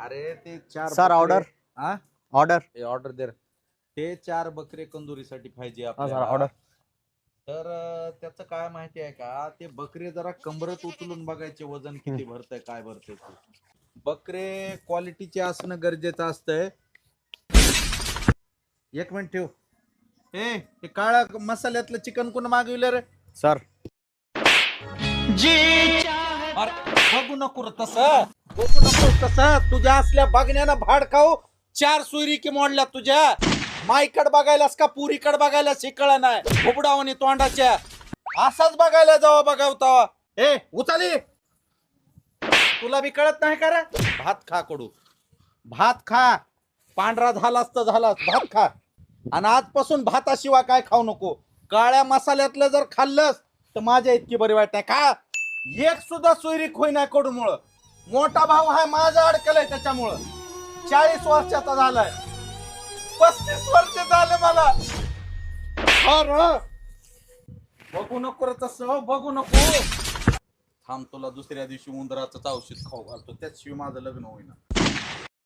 अरे ते चार बकरे- order. हा ऑर्डर ऑर्डर दे रे. ते चार बकरे कंदुरीसाठी पाहिजे सर आपल्याला. ऑर्डर तर अं, त्याचं काय माहिती आहे का? ते बकरे जरा कंबरत उचलून बघायचे वजन किती भरतंय काय भरतंय ते. बकरे क्वालिटीचे असणं गरजेचं असतंय. एक मिनिट ठेव. ए हे काळा मसाल्यातलं चिकन कोण मागविलं रे? सर अरे, बघू नको रे तसं. बघू नकोस तसं. तुझ्या असल्या बघण्यानं भाड खाऊ. चार सुरी की मोडल्या तुझ्या. माईकड बघायलास का पुरीकड बघायला शिकळ नाही. उबडावणी तोंडाच्या. असाच बघायला जावा बघावता ए उचाली तुला बी कळत नाही का रे? भात खा कडू. भात खा. पांढरा झालास तर झालास. भात खा. आणि आजपासून भाताशिवाय काय खाऊ नको. काळ्या मसाल्यातलं जर खाल्लंस तर माझ्या इतकी बरी वाईट नाही का? एक सुद्धा सोयरी खोई नाही कडूमुळं. मोठा भाऊ हा माझा अडकलाय त्याच्यामुळं. चाळीस वर्षाचा झालाय. पस्तीस वर्ष झाले मला. अरे, बघू नको रे तसं हो, बघू नको. थांब तुला दुसऱ्या दिवशी उंदराचं औषध खाऊ घालतो. त्याशिवाय माझं लग्न होईना.